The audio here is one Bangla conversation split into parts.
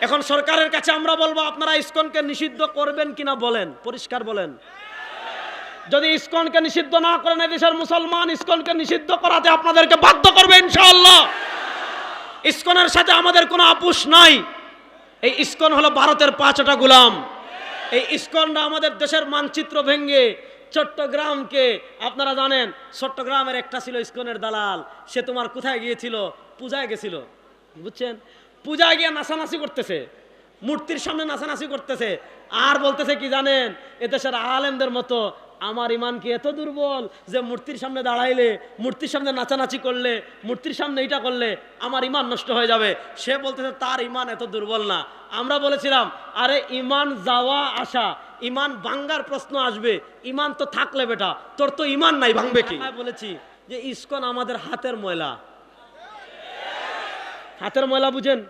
এখন সরকারের কাছে আমরা বলব, আপনারা ইস্কনকে নিষিদ্ধ করবেন কিনা বলেন, পরিষ্কার বলেন। যদি ইস্কনকে নিষিদ্ধ না করেন দেশের মুসলমান ইস্কনকে নিষিদ্ধ করাতে আপনাদেরকে বাধ্য করবে, ইনশাআল্লাহ। ইস্কনের সাথে আমাদের কোনো আপুস নাই। এই ইস্কন হলো ভারতের পাঁচটা গুলাম। এই ইসকনরা আমাদের দেশের মানচিত্র ভেঙ্গে চট্টগ্রামকে, আপনারা জানেন, চট্টগ্রামের একটা ছিল ইস্কনের দালাল। সে তোমার কোথায় গিয়েছিল? পূজায় গেছিল। বুঝছেন? পূজায় গিয়ে নাচানাচি করতেছে মূর্তির সামনে নাচানাচি করতেছে আর বলতেছে কি জানেন এদেশের আলেমদের মতো আমার ইমান কি এত দুর্বল যে মূর্তির সামনে দাঁড়াইলে মূর্তির সামনে নাচানাচি করলে মূর্তির সামনে এইটা করলে আমার ইমান নষ্ট হয়ে যাবে। সে বলতেছে তার ইমান এত দুর্বল না। আমরা বলেছিলাম আরে ইমান যাওয়া আসা ইমান ভাঙ্গার প্রশ্ন আসবে। ইমান তো থাকলে বেটা তোর তো ইমান নাই ভাঙবে কি? হ্যাঁ, বলেছি যে ইস্কন আমাদের হাতের ময়লা। হাতের ময়লা বুঝেন?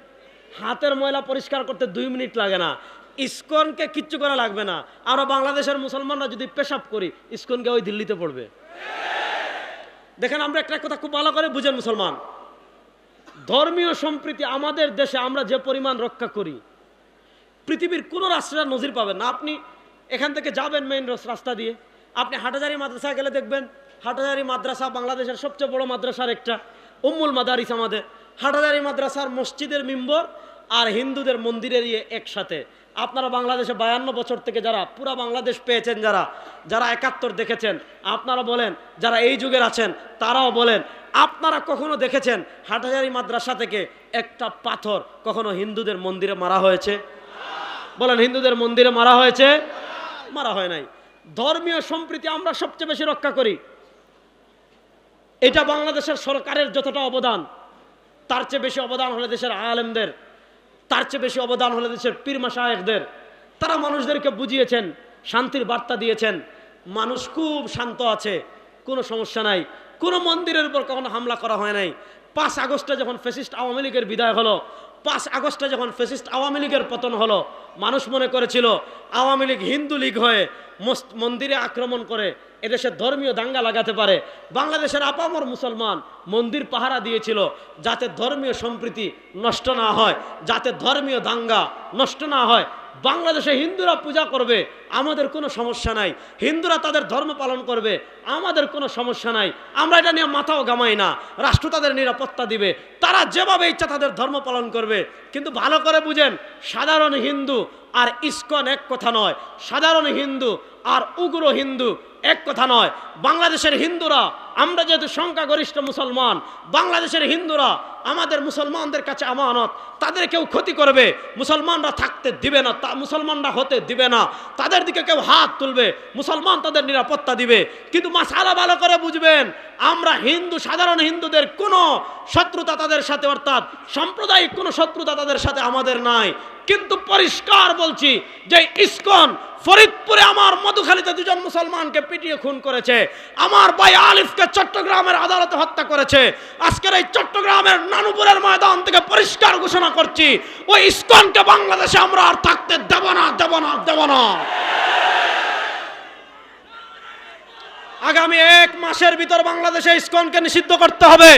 হাতের ময়লা পরিষ্কার করতে দুই মিনিট লাগে না। ইসকনকে কিচ্ছু করা লাগবে না। আমরা বাংলাদেশের মুসলমানরা যদি পেশাব করি, ইসকনকে ওই দিল্লিতে পড়বে। দেখেন, আমরা একটা কথা খুব ভালো করে বুঝেন মুসলমান। ধর্মীয় সম্প্রীতি আমাদের দেশে আমরা যে পরিমাণ রক্ষা করি, পৃথিবীর কোনো রাষ্ট্রের নজির পাবেন না। আপনি এখান থেকে যাবেন মেইন রাস্তা দিয়ে। আপনি হাটাজারি মাদ্রাসা গেলে দেখবেন, হাটাজারি মাদ্রাসা বাংলাদেশের সবচেয়ে বড় মাদ্রাসার একটা, উম্মুল মাদারিস আমাদের। হাটাজারি মাদ্রাসার মসজিদের মিম্বর আর হিন্দুদের মন্দিরের ইয়ে একসাথে। আপনারা বাংলাদেশে বায়ান্ন বছর থেকে যারা, পুরা বাংলাদেশ পেয়েছেন যারা যারা একাত্তর দেখেছেন, আপনারা বলেন, যারা এই যুগের আছেন, তারাও বলেন, আপনারা কখনো দেখেছেন হাটাজারি মাদ্রাসা থেকে একটা পাথর কখনো হিন্দুদের মন্দিরে মারা হয়েছে? বলেন, হিন্দুদের মন্দিরে মারা হয়েছে? মারা হয় নাই। ধর্মীয় সম্প্রীতি আমরা সবচেয়ে বেশি রক্ষা করি। এটা বাংলাদেশের সরকারের যতটা অবদান তার চেয়ে বেশি অবদান হলে দেশের আলেমদের, তার চেয়ে বেশি অবদান হলে দেশের পীরমা সাহেকদের তারা মানুষদেরকে বুঝিয়েছেন, শান্তির বার্তা দিয়েছেন। মানুষ খুব শান্ত আছে, কোনো সমস্যা নাই। কোনো মন্দিরের উপর কখনো হামলা করা হয় নাই। পাঁচ আগস্টে যখন ফেসিস্ট আওয়ামী লীগের বিদায় হলো, পাঁচ আগস্টে যখন ফেসিস্ট আওয়ামী লীগের পতন হলো, মানুষ মনে করেছিল আওয়ামী লীগ হিন্দু লীগ হয়ে মন্দিরে আক্রমণ করে এদেশে ধর্মীয় দাঙ্গা লাগাতে পারে। বাংলাদেশের আপামর মুসলমান মন্দির পাহারা দিয়েছিল যাতে ধর্মীয় সম্প্রীতি নষ্ট না হয়, যাতে ধর্মীয় দাঙ্গা নষ্ট না হয়। বাংলাদেশে হিন্দুরা পূজা করবে, আমাদের কোনো সমস্যা নাই। হিন্দুরা তাদের ধর্ম পালন করবে, আমাদের কোনো সমস্যা নাই। আমরা এটা নিয়ে মাথাও গামাই না। রাষ্ট্র তাদের নিরাপত্তা দিবে। তারা যেভাবে ইচ্ছা তাদের ধর্ম পালন করবে। কিন্তু ভালো করে বুঝেন, সাধারণ হিন্দু আর ইস্কন এক কথা নয়। সাধারণ হিন্দু আর উগ্র হিন্দু এক কথা নয়, বাংলাদেশের হিন্দুরা, আমরা যেহেতু সংখ্যাগরিষ্ঠ মুসলমান, বাংলাদেশের হিন্দুরা, আমাদের মুসলমানদের কাছে আমানত তাদের কেউ ক্ষতি করবে, মুসলমানরা থাকতে দিবে না, তা মুসলমানরা হতে দিবে না, তাদের দিকে কেউ হাত তুলবে, মুসলমান তাদের নিরাপত্তা দিবে, কিন্তু মাসালা ভালো করে বুঝবেন, আমরা হিন্দু, সাধারণ হিন্দুদের কোনো শত্রুতা তাদের সাথে, অর্থাৎ সাম্প্রদায়িক কোনো শত্রুতা তাদের সাথে আমাদের নাই, কিন্তু পরিষ্কার বলছি যে ইসকন ফরিদপুরে আমার মধুখালীতে দুজন মুসলমানকে পিটিয়ে খুন করেছে। আমার ভাই আলিফকে চট্টগ্রামের আদালতে হত্যা করেছে। আজকের এই চট্টগ্রামের নানুপুরের ময়দান থেকে পরিষ্কার ঘোষণা করছি, ওই ইস্কনকে বাংলাদেশে আমরা আর থাকতে দেব না দেব না দেব না। আগামী এক মাসের ভিতর বাংলাদেশে ইস্কনকে নিষিদ্ধ করতে হবে।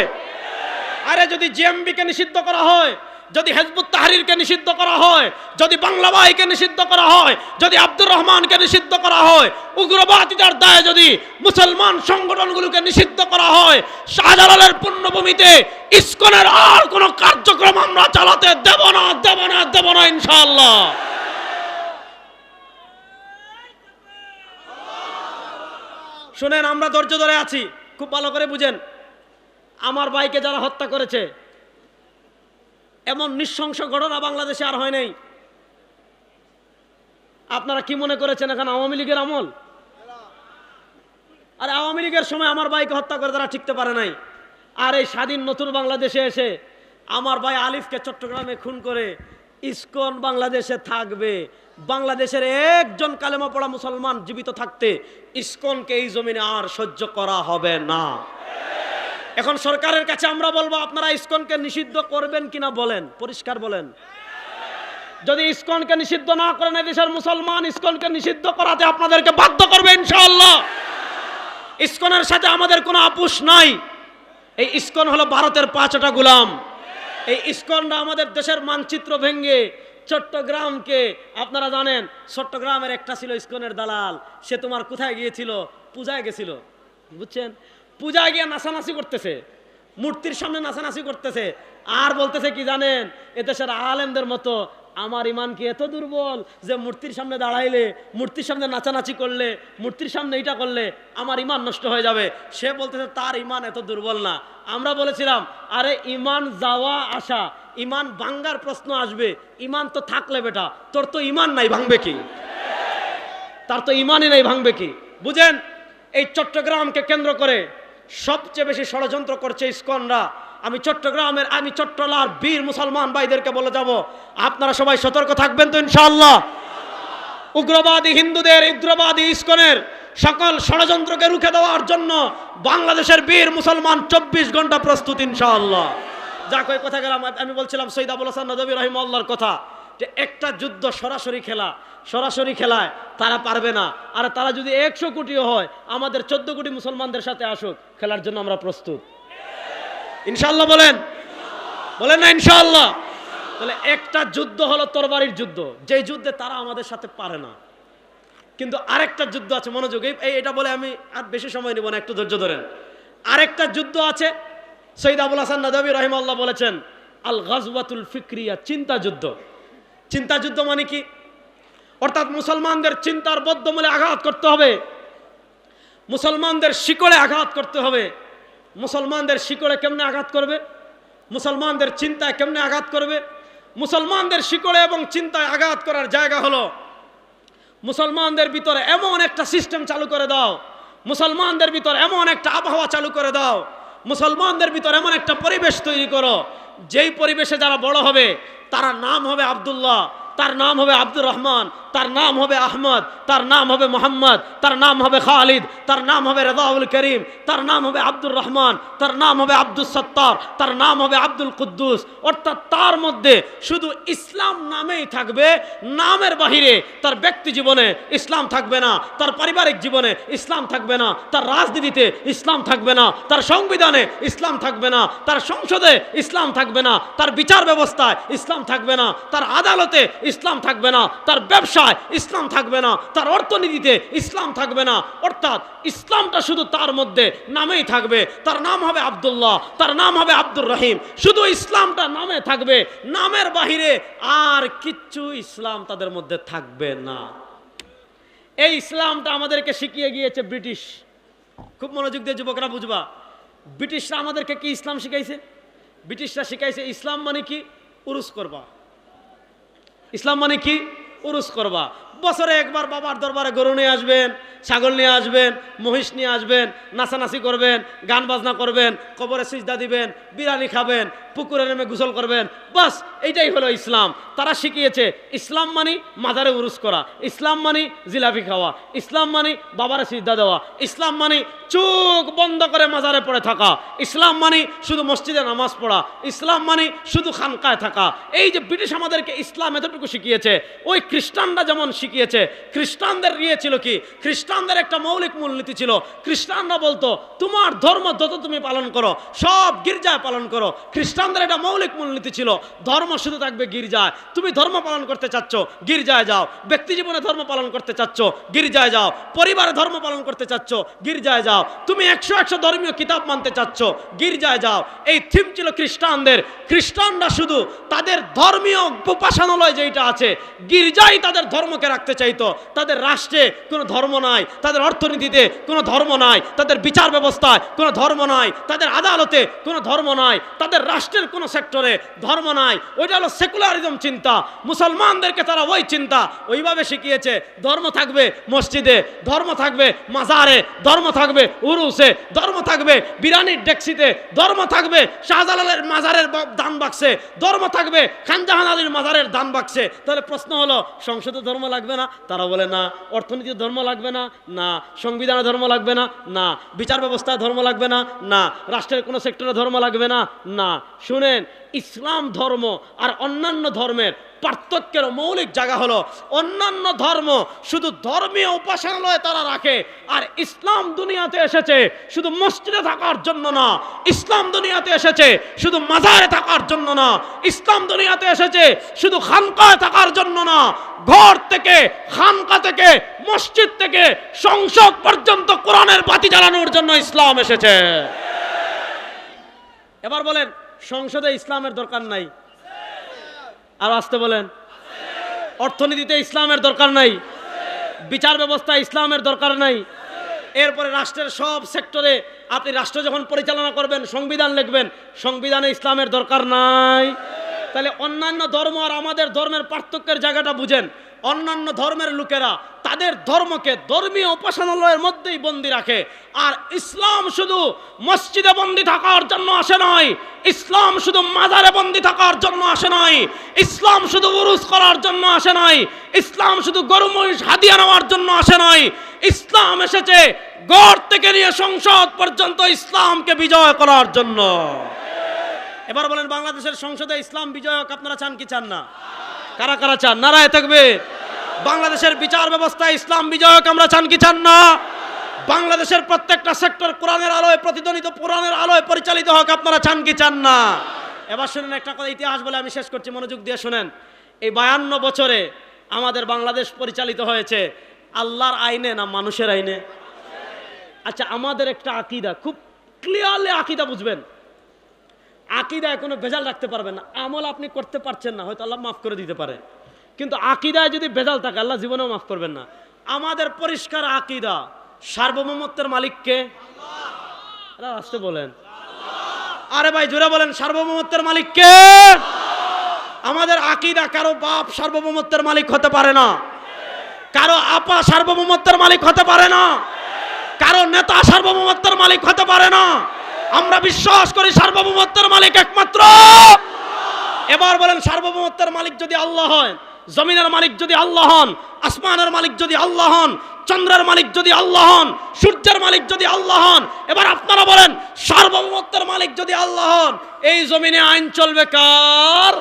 আরে যদি জিএমবিকে নিষিদ্ধ করা হয় যদি হেজবুত তাহরিরকে নিষিদ্ধ করা হয়, যদি বাংলাবাহিকে নিষিদ্ধ করা হয়, যদি আব্দুর রহমানকে নিষিদ্ধ করা হয় উগ্রবাদিতার দায়ে যদি মুসলমান সংগঠনগুলোকে নিষিদ্ধ করা হয়, শাহজালালের পুণ্যভূমিতে ইসকনের আর কোনো কার্যক্রম আমরা চালাতে দেব না দেব না দেব না, ইনশাআল্লাহ। শুনেন, আমরা ধৈর্য ধরে আছি। খুব ভালো করে বুঝেন। আমার ভাইকে যারা হত্যা করেছে এমন নৃশংস ঘটনা বাংলাদেশে আর হয় নাই। আপনারা কি মনে করেছেন এখন আওয়ামী লীগের আমল? আর আওয়ামী লীগের সময় আমার ভাইকে হত্যা করে তারা ঠিকতে পারে নাই। আর এই স্বাধীন নতুন বাংলাদেশে এসে আমার ভাই আলিফকে চট্টগ্রামে খুন করে ইসকন বাংলাদেশে থাকবে। বাংলাদেশের একজন কালেমা পড়া মুসলমান জীবিত থাকতে ইসকনকে এই জমিনে আর সহ্য করা হবে না। এখন সরকারের কাছে আমরা বলব, আপনারা ইসকনকে নিষিদ্ধ করবেন কিনা বলেন, পরিষ্কার বলেন। যদি ইস্কনকে নিষিদ্ধ না করেন দেশের মুসলমান ইসকনকে নিষিদ্ধ করাতে আপনাদেরকে বাধ্য করবে ইনশাআল্লাহ। ইস্কনের সাথে আমাদের কোনো আপুস নাই। এই ইস্কন হলো ভারতের পাঁচটা গুলাম। এই ইসকনরা আমাদের দেশের মানচিত্র ভেঙ্গে চট্টগ্রামকে, আপনারা জানেন, চট্টগ্রামের একটা ছিল ইস্কনের দালাল। সে তোমার কোথায় গিয়েছিল? পূজায় গেছিল। বুঝছেন? পূজায় গিয়ে নাচানাচি করতেছে। মূর্তির সামনে নাচানাচি করতেছে। আর বলতেছে কি জানেন, এদেশের আলেমদের মতো আমার ইমান কি এত দুর্বল যে মূর্তির সামনে দাঁড়াইলে, মূর্তির সামনে নাচানাচি করলে, মূর্তির সামনে এটা করলে আমার ইমান নষ্ট হয়ে যাবে। সে বলতেছে, তার ইমান এত দুর্বল না। আমরা বলেছিলাম, আরে ইমান যাওয়া আসা ইমান ভাঙ্গার প্রশ্ন আসবে। ইমান তো থাকলে বেটা, তোর তো ইমান নাই, ভাঙবে কি? তার তো ইমানই নাই, ভাঙবে কি? বুঝেন, এই চট্টগ্রামকে কেন্দ্র করে সবচেয়ে বেশি ষড়যন্ত্র করছে ইস্কনরা। আমি চট্টগ্রামের, আমি চট্টলার বীর মুসলমান ভাইদেরকে বলে যাব। আপনারা সবাই সতর্ক থাকবেন তো ইনশাআল্লাহ। উগ্রবাদী হিন্দুদের, উগ্রবাদী ইস্কনের সকল ষড়যন্ত্রকে রুখে দেওয়ার জন্য বাংলাদেশের বীর মুসলমান চব্বিশ ঘণ্টা প্রস্তুত ইনশাআল্লাহ। যা কই কথা গেলাম। আমি বলছিলাম সৈয়দ আবুল হাসান নদী রহিমাল্লাহর কথা। যে একটা যুদ্ধ সরাসরি খেলা, সরাসরি খেলায় তারা পারবে না। আর তারা যদি একশো কোটিও হয়, আমাদের চোদ্দ কোটি মুসলমানদের সাথে আসুক, খেলার জন্য আমরা প্রস্তুত। ইনশাল্লাহ বলেন? বলেন না ইনশাল্লাহ তাহলে একটা যুদ্ধ হলো তরবারির যুদ্ধ। যেই যুদ্ধে তারা আমাদের সাথে পারে না। কিন্তু আরেকটা যুদ্ধ আছে, মনোযোগ। এই এটা বলে আমি আর বেশি সময় নিব না, একটু ধৈর্য ধরেন। আরেকটা যুদ্ধ আছে, সৈয়দ আবুল হাসান নদী রহিমাল্লাহ বলেছেন আল গাজওয়াতুল ফিক্রিয়া, চিন্তা যুদ্ধ। চিন্তা যুদ্ধ মানে কি? অর্থাৎ মুসলমানদের চিন্তার বদ্ধমূলে আঘাত করতে হবে। মুসলমানদের শিকড়ে আঘাত করতে হবে। মুসলমানদের শিকড়ে কেমনে আঘাত করবে? মুসলমানদের চিন্তায় কেমনে আঘাত করবে? মুসলমানদের শিকড়ে এবং চিন্তায় আঘাত করার জায়গা হলো, মুসলমানদের ভিতরে এমন একটা সিস্টেম চালু করে দাও। মুসলমানদের ভিতরে এমন একটা আবহাওয়া চালু করে দাও। মুসলমানদের ভিতরে এমন একটা পরিবেশ তৈরি করো যেই পরিবেশে যারা বড় হবে তারা নাম হবে আবদুল্লাহ তার নাম হবে আব্দুর রহমান তার নাম হবে আহমদ, তার নাম হবে মোহাম্মদ, তার নাম হবে খালিদ, তার নাম হবে রেদাউল করিম, তার নাম হবে আব্দুর রহমান, তার নাম হবে আব্দুল সত্তার, তার নাম হবে আব্দুল কুদ্দুস। অর্থাৎ তার মধ্যে শুধু ইসলাম নামেই থাকবে, নামের বাহিরে তার ব্যক্তি জীবনে ইসলাম থাকবে না, তার পারিবারিক জীবনে ইসলাম থাকবে না, তার রাজনীতিতে ইসলাম থাকবে না, তার সংবিধানে ইসলাম থাকবে না, তার সংসদে ইসলাম থাকবে না, তার বিচার ব্যবস্থায় ইসলাম থাকবে না, তার আদালতে ইসলাম থাকবে না, তার ব্যবসায় ইসলাম থাকবে না। তার অর্থনীতিতে ইসলাম থাকবে না। অর্থাৎ ইসলামটা শুধু তার মধ্যে নামেই থাকবে। তার নাম হবে আব্দুল্লাহ, তার নাম হবে আব্দুর রহিম। শুধু ইসলামটা নামে থাকবে, নামের বাহিরে আর কিচ্ছু ইসলাম তাদের মধ্যে থাকবে না। এই ইসলামটা আমাদেরকে শিখিয়ে গিয়েছে ব্রিটিশ। খুব মনোযোগ দিয়ে যুবকরা বুঝবা। ব্রিটিশরা আমাদেরকে কি ইসলাম শিখাইছে? ব্রিটিশরা শিখাইছে ইসলাম মানে কি? উরুস করবা। ইসলাম মানে কি? উরুস করবা। বছরে একবার বাবার দরবারে গরু নিয়ে আসবেন, ছাগল নিয়ে আসবেন, মহিষ নিয়ে আসবেন, নাচানাচি করবেন, গান বাজনা করবেন, কবরে সিজদা দিবেন বিরানি খাবেন পুকুরে নেমে গোসল করবেন। বাস, এইটাই হলো ইসলাম। তারা শিখিয়েছে, ইসলাম মানি মাজারে উরুস করা, ইসলাম মানি জিলাপি খাওয়া, ইসলাম মানি বাবারে সিজদা দেওয়া, ইসলাম মানি চোখ বন্ধ করে মাজারে পড়ে থাকা, ইসলাম মানি শুধু মসজিদে নামাজ পড়া, ইসলাম মানি শুধু খানকায় থাকা। এই যে ব্রিটিশ আমাদেরকে ইসলাম এতটুকু শিখিয়েছে, ওই খ্রিস্টানরা যেমন শিখিয়েছে, খ্রিস্টানদের ইয়ে ছিল কি? খ্রিস্টানদের একটা মৌলিক মূলনীতি ছিল, খ্রিস্টানরা বলতো, তোমার ধর্ম যত তুমি পালন করো, সব গির্জায় পালন করো খ্রিস্টানদের একটা মৌলিক মূলনীতি ছিল, ধর্ম শুধু থাকবে গির্জায়। তুমি ধর্ম পালন করতে চাচ্ছ, গির্জায় যাও। ব্যক্তি জীবনে ধর্ম পালন করতে চাচ্ছ, গির্জায় যাও। পরিবারে ধর্ম পালন করতে চাচ্ছ, গির্জায় যাও। তুমি একশো একশো ধর্মীয় কিতাব মানতে চাচ্ছ, গির্জায় যাও। এই থিম ছিল খ্রিস্টানদের। খ্রিস্টানরা শুধু তাদের ধর্মীয় উপাসনালয় যেটা আছে, গির্জাই তাদের ধর্মকে রাখতে চাইতো। তাদের রাষ্ট্রে কোনো ধর্ম নাই, তাদের অর্থনীতিতে কোনো ধর্ম নাই, তাদের বিচার ব্যবস্থায় কোনো ধর্ম নাই, তাদের আদালতে কোনো ধর্ম নাই, তাদের রাষ্ট্রের কোনো সেক্টরে ধর্ম নাই, ওইটা হলো সেকুলারিজম চিন্তা। মুসলমানদেরকে তারা ওই চিন্তা, ওইভাবে শিখিয়েছে, ধর্ম থাকবে মসজিদে, ধর্ম থাকবে মাজারে, ধর্ম থাকবে উরুসে, ধর্ম থাকবে বিরানির ডেক্সিতে, ধর্ম থাকবে শাহজালালের মাজারের দান বাক্সে, ধর্ম থাকবে খানজাহান আলীর মাজারের দান বাক্সে। তাহলে প্রশ্ন হলো, সংসদে ধর্ম লাগবে না? তারা বলে না। অর্থনীতির ধর্ম লাগবে না? না। সংবিধানে ধর্ম লাগবে না? না। বিচার ব্যবস্থায় ধর্ম লাগবে না? না। রাষ্ট্রের কোনো সেক্টরে ধর্ম লাগবে না? না। শুনেন, ইসলাম ধর্ম আর অন্যান্য ধর্মের পার্থক্যের মৌলিক জায়গা হলো, অন্যান্য ধর্ম শুধু ধর্মীয় উপাসনালয় তারা রাখে, আর ইসলাম দুনিয়াতে এসেছে শুধু মসজিদে থাকার জন্য না, ইসলাম দুনিয়াতে এসেছে শুধু মাজারে থাকার জন্য না, ইসলাম দুনিয়াতে এসেছে শুধু খানকায় থাকার জন্য না, ঘর থেকে, খানকা থেকে, মসজিদ থেকে, সংসদ পর্যন্ত কোরআনের বাতি জ্বালানোর জন্য ইসলাম এসেছে। এবার বলেন সংসদে ইসলামের দরকার নাই। আর আসতে বলেন, অর্থনীতিতে ইসলামের দরকার নাই, বিচার ব্যবস্থা ইসলামের দরকার নাই। এরপরে রাষ্ট্রের সব সেক্টরে আপনি রাষ্ট্র যখন পরিচালনা করবেন, সংবিধান লিখবেন, সংবিধানে ইসলামের দরকার নাই। তাহলে অন্যান্য ধর্ম আর আমাদের ধর্মের পার্থক্যের জায়গাটা বুঝেন। অন্যান্য ধর্মের লোকেরা তাদের ধর্মকে ধর্মীয় উপাসনালয়ের মধ্যেই বন্দি রাখে। আর ইসলাম শুধু মসজিদে বন্দি থাকার জন্য আসে নয় ইসলাম শুধু মাজারে বন্দি থাকার জন্য আসে নয় ইসলাম শুধু উরুস করার জন্য আসে নয় ইসলাম শুধু গরু মহিষ হাদিয়া নেওয়ার জন্য আসে নয় ইসলাম এসেছে গড় থেকে নিয়ে সংসদ পর্যন্ত ইসলামকে বিজয় করার জন্য। এবার বলেন, বাংলাদেশের সংসদে ইসলাম বিজয়ক আপনারা চান কি চান না? কারা কারা চান? নারায় থাকবে। বাংলাদেশের বিচার ব্যবস্থায় ইসলাম বিজয়ক আমরা চান কি চান না? বাংলাদেশের প্রত্যেকটা সেক্টর কোরআনের আলোয় প্রতিধ্বনিত কোরআনের আলোয় পরিচালিত হোক, আপনারা চান কি চান না? এবার শুনেন একটা কথা, ইতিহাস বলে আমি শেষ করছি, মনোযোগ দিয়ে শুনেন। এই বায়ান্ন বছরে আমাদের বাংলাদেশ পরিচালিত হয়েছে আল্লাহর আইনে না মানুষের আইনে? আচ্ছা আমাদের একটা আকিদা, খুব ক্লিয়ারলি আকিদা বুঝবেন। আকিদায় কোনো ভেজাল রাখতে পারবেন না। আমল আপনি করতে পারছেন না, হয়তো আল্লাহ মাফ করে দিতে পারে। কিন্তু আকিদায় যদি ভেজাল থাকে, আল্লাহ জীবনেও মাফ করবেন না। আমাদের পরিষ্কার আকিদা, সার্বভৌমত্বের মালিককে আসতে বলেন। আরে ভাই, জোরে বলেন, সার্বভৌমত্বের মালিককে আমাদের আকিদা কারও বাপ সার্বভৌমত্বের মালিক হতে পারে না। কারও আপা সার্বভৌমত্বের মালিক হতে পারে না। কারও নেতা সার্বভৌমত্বের মালিক হতে পারে না। আমরা বিশ্বাস করি সার্বভৌমত্বের মালিক একমাত্র। এবার বলেন, সার্বভৌমত্বের মালিক যদি আল্লাহ হয়, জমিনের মালিক যদি আল্লাহ হন, আসমানের মালিক যদি আল্লাহ হন, চন্দ্রের মালিক যদি আল্লাহ হন, সূর্যের মালিক যদি আল্লাহ হন, এবার আপনারা বলেন, সার্বভৌমত্বের মালিক যদি আল্লাহ হন, এই জমিনে আইন চলবে কার?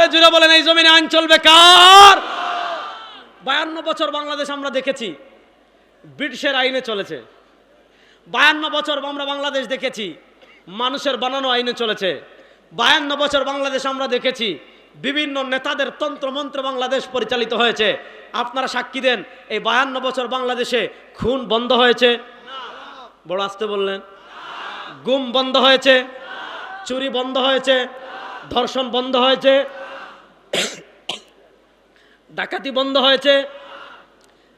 এ জুড়ে বলেন, এই জমিনে আইন চলবে কার? বায়ান্ন বছর বাংলাদেশ আমরা দেখেছি, ব্রিটিশের আইনে চলেছে। বায়ান্ন বছর আমরা বাংলাদেশ দেখেছি। মানুষের বানানো আইনে চলেছে। বায়ান্ন বছর বাংলাদেশ আমরা দেখেছি। বিভিন্ন নেতাদের তন্ত্রমন্ত্র বাংলাদেশ পরিচালিত হয়েছে। আপনারা সাক্ষী দেন, এই বায়ান্ন বছর বাংলাদেশে খুন বন্ধ হয়েছে। বড় আসতে বললেন। গুম বন্ধ হয়েছে। চুরি বন্ধ হয়েছে। ধর্ষণ বন্ধ হয়েছে। ডাকাতি বন্ধ হয়েছে।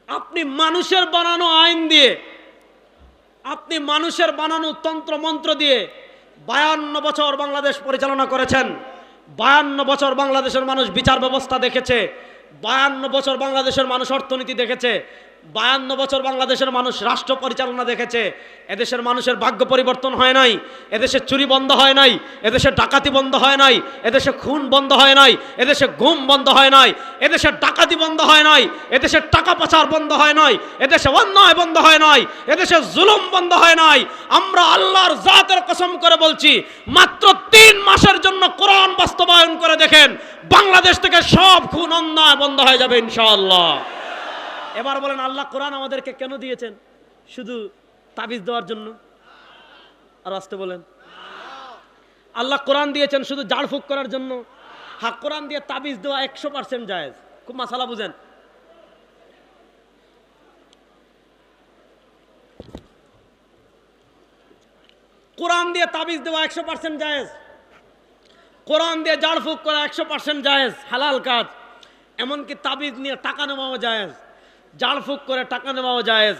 আপনি মানুষের বানানো আইন দিয়ে আপনি মানুষের বানানো তন্ত্র মন্ত্র দিয়ে বায়ান্ন বছর বাংলাদেশ পরিচালনা করেছেন। বায়ান্ন বছর বাংলাদেশের মানুষ বিচার ব্যবস্থা দেখেছে। বায়ান্ন বছর বাংলাদেশের মানুষ অর্থনীতি দেখেছে। বায়ান্ন বছর বাংলাদেশের মানুষ রাষ্ট্র পরিচালনা দেখেছে। এদেশের মানুষের ভাগ্য পরিবর্তন হয় নাই। এদেশে চুরি বন্ধ হয় নাই। এদেশে ডাকাতি বন্ধ হয় নাই। এদেশে খুন বন্ধ হয় নাই। এদেশে ঘুম বন্ধ হয় নাই। এদেশে ডাকাতি বন্ধ হয় নাই। এদেশে টাকা পাচার বন্ধ হয় নাই। এদেশে অন্যায় বন্ধ হয় নাই। এদেশে জুলুম বন্ধ হয় নাই। আমরা আল্লাহর জাতের কসম করে বলছি, মাত্র তিন মাসের জন্য কোরআন বাস্তবায়ন করে দেখেন, বাংলাদেশ থেকে সব খুন, অন্যায় বন্ধ হয়ে যাবে ইনশাআল্লাহ। এবার বলেন আল্লাহ কোরআন আমাদেরকে কেন দিয়েছেন? শুধু তাবিজ দেওয়ার জন্য? আর আসতে বলেন। আল্লাহ কোরআন দিয়েছেন শুধু ঝাড়ফুঁক করার জন্য? হা কোরআন দিয়ে তাবিজ দেওয়া একশো পার্সেন্ট জায়েজ। খুব মাসালা বুঝেন। কোরআন দিয়ে তাবিজ দেওয়া একশো পার্সেন্ট জায়েজ। কোরআন দিয়ে ঝাড়ফুঁক করা একশো পার্সেন্ট জায়েজ। হালাল কাজ। এমনকি তাবিজ নিয়ে টাকা নেওয়াও জায়েজ। জাড়ফুঁক করে টাকা নেওয়াও জায়েজ।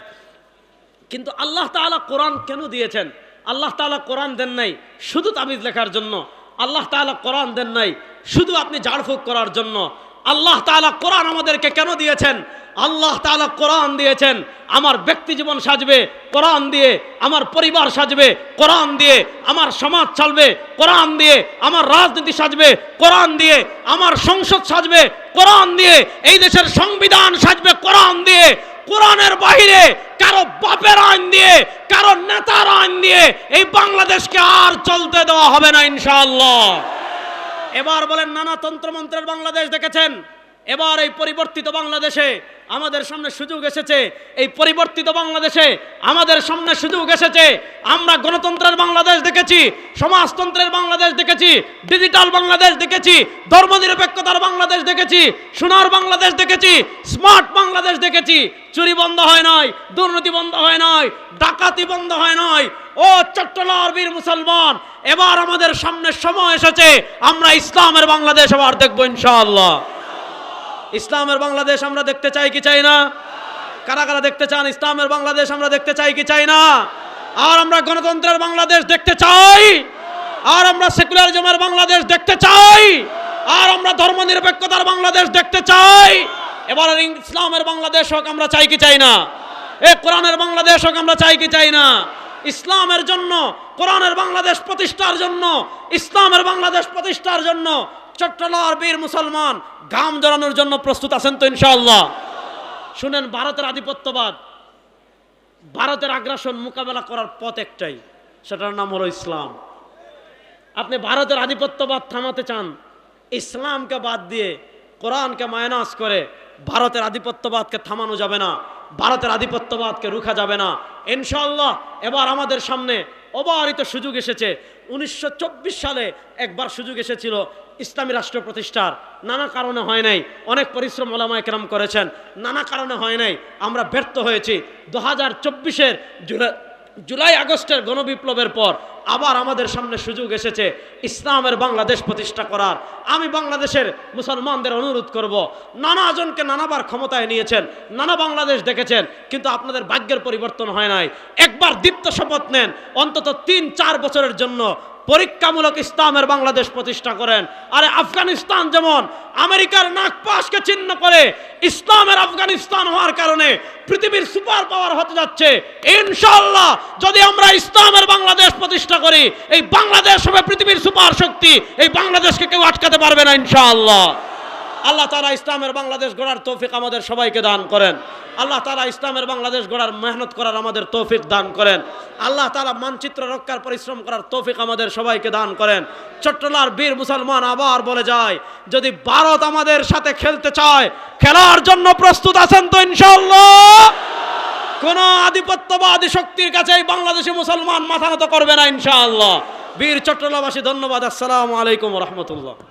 কিন্তু আল্লাহ তালা কোরআন কেন দিয়েছেন? আল্লাহ তালা কোরআন দেন নাই শুধু তাবিজ লেখার জন্য। আল্লাহ তালা কোরআন দেন নাই শুধু আপনি ঝাড়ফুঁক করার জন্য। আল্লাহ তাআলা কোরআন আমাদেরকে কেন দিয়েছেন? আল্লাহ তাআলা কোরআন দিয়েছেন, আমার ব্যক্তি জীবন সাজবে, কোরআন দিয়ে আমার পরিবার সাজবে, কোরআন দিয়ে আমার সমাজ চলবে, কোরআন দিয়ে আমার রাজনীতি সাজবে, কোরআন দিয়ে আমার সংসদ সাজবে, কোরআন দিয়ে এই দেশের সংবিধান সাজবে, কোরআন দিয়ে কোরআনের বাইরে কারও বাপের আইন দিয়ে, কারও নেতার আইন দিয়ে এই বাংলাদেশকে আর চলতে দেওয়া হবে না ইনশাআল্লাহ। এবার বলেন নানা তন্ত্রমন্ত্রের বাংলাদেশ দেখেছেন? এবার এই পরিবর্তিত বাংলাদেশে আমাদের সামনে সুযোগ এসেছে। এই পরিবর্তিত বাংলাদেশে আমাদের সামনে সুযোগ এসেছে। আমরা গণতন্ত্রের বাংলাদেশ দেখেছি, সমাজতন্ত্রের বাংলাদেশ দেখেছি, ডিজিটাল বাংলাদেশ দেখেছি, ধর্মনিরপেক্ষতার বাংলাদেশ দেখেছি, সোনার বাংলাদেশ দেখেছি, স্মার্ট বাংলাদেশ দেখেছি। চুরি বন্ধ হয় নয় দুর্নীতি বন্ধ হয় নয় ডাকাতি বন্ধ হয় নয় ও চট্টলার বীর মুসলমান, এবার আমাদের সামনে সময় এসেছে, আমরা ইসলামের বাংলাদেশ আবার দেখব ইনশাআল্লাহ। ইসলামের বাংলাদেশ আমরা দেখতে চাই কি চাই না? কারা কারা দেখতে চান ইসলামের বাংলাদেশ আমরা দেখতে চাই কি চাই না? আর আমরা গণতন্ত্রের বাংলাদেশ দেখতে চাই। আর আমরা সেকুলারিজমের বাংলাদেশ দেখতে চাই। আর আমরা ধর্মনিরপেক্ষতার বাংলাদেশ দেখতে চাই। এবার ইসলামের বাংলাদেশ হোক আমরা চাই কি চাই না? এ কোরআনের বাংলাদেশ হোক আমরা চাই কি চাই না? ইসলামের জন্য, কোরআনের বাংলাদেশ প্রতিষ্ঠার জন্য, ইসলামের বাংলাদেশ প্রতিষ্ঠার জন্য চট্টলার বীর মুসলমান গাম জড়ানোর জন্য প্রস্তুত আছেন তো ইনশাআল্লাহ। শুনেন, ভারতের আধিপত্যবাদ। ভারতের আগ্রাসন মোকাবেলা করার পথ একটাই, সেটার নাম হলো ইসলাম। আপনি ভারতের আধিপত্যবাদ থামাতে চান, ইসলামকে বাদ দিয়ে কোরআনকে মায়নাস করে ভারতের আধিপত্যবাদকে থামানো যাবে না, ভারতের আধিপত্যবাদকে রুখা যাবে না। ইনশাআল্লাহ, এবার আমাদের সামনে অবারিত সুযোগ এসেছে। উনিশশো চব্বিশ সালে একবার সুযোগ এসেছিল ইসলামী রাষ্ট্র প্রতিষ্ঠার নানা কারণে হয় নাই। অনেক পরিশ্রম ওলামা একরাম করেছেন, নানা কারণে হয় নাই। আমরা ব্যর্থ হয়েছি। দু হাজার চব্বিশের জুলাই জুলাই আগস্টের গণবিপ্লবের পর আবার আমাদের সামনে সুযোগ এসেছে ইসলামের বাংলাদেশ প্রতিষ্ঠা করার। আমি বাংলাদেশের মুসলমানদের অনুরোধ করব, নানা জনকে নানাবার ক্ষমতায় নিয়েছেন, নানা বাংলাদেশ দেখেছেন, কিন্তু আপনাদের ভাগ্যের পরিবর্তন হয় নাই। একবার দীপ্ত শপথ নেন, অন্তত তিন চার বছরের জন্য পরীক্ষামূলক ইসলামের বাংলাদেশ প্রতিষ্ঠা করেন। আরে আফগানিস্তান যেমন আমেরিকার নাকপাশকে চিহ্ন করে ইসলামের আফগানিস্তান হওয়ার কারণে পৃথিবীর সুপার পাওয়ার হতে যাচ্ছে। ইনশাল্লাহ যদি আমরা ইসলামের বাংলাদেশ প্রতিষ্ঠা করি, এই বাংলাদেশ হবে পৃথিবীর সুপার শক্তি। এই বাংলাদেশকে কেউ আটকাতে পারবে না, ইনশাআল্লাহ। আল্লাহ তারা ইসলামের বাংলাদেশ গড়ার তৌফিক আমাদের সবাইকে দান করেন। আল্লাহ তারা ইসলামের বাংলাদেশ গড়ার মেহনত করার আমাদের তৌফিক দান করেন। আল্লাহ তারা মানচিত্র রক্ষার, পরিশ্রম করার তৌফিক আমাদের সবাইকে দান করেন। চট্টলার বীর মুসলমান আবার বলে যায়, যদি ভারত আমাদের সাথে খেলতে চায়, খেলার জন্য প্রস্তুত আছেন তো ইনশাল্লাহ কোন আধিপত্যবাদী শক্তির কাছে এই বাংলাদেশি মুসলমান মাথা নত করবে না ইনশাআল্লাহ। বীর চট্টলাবাসী ধন্যবাদ। আসসালামু আলাইকুম রহমতুল্লাহ।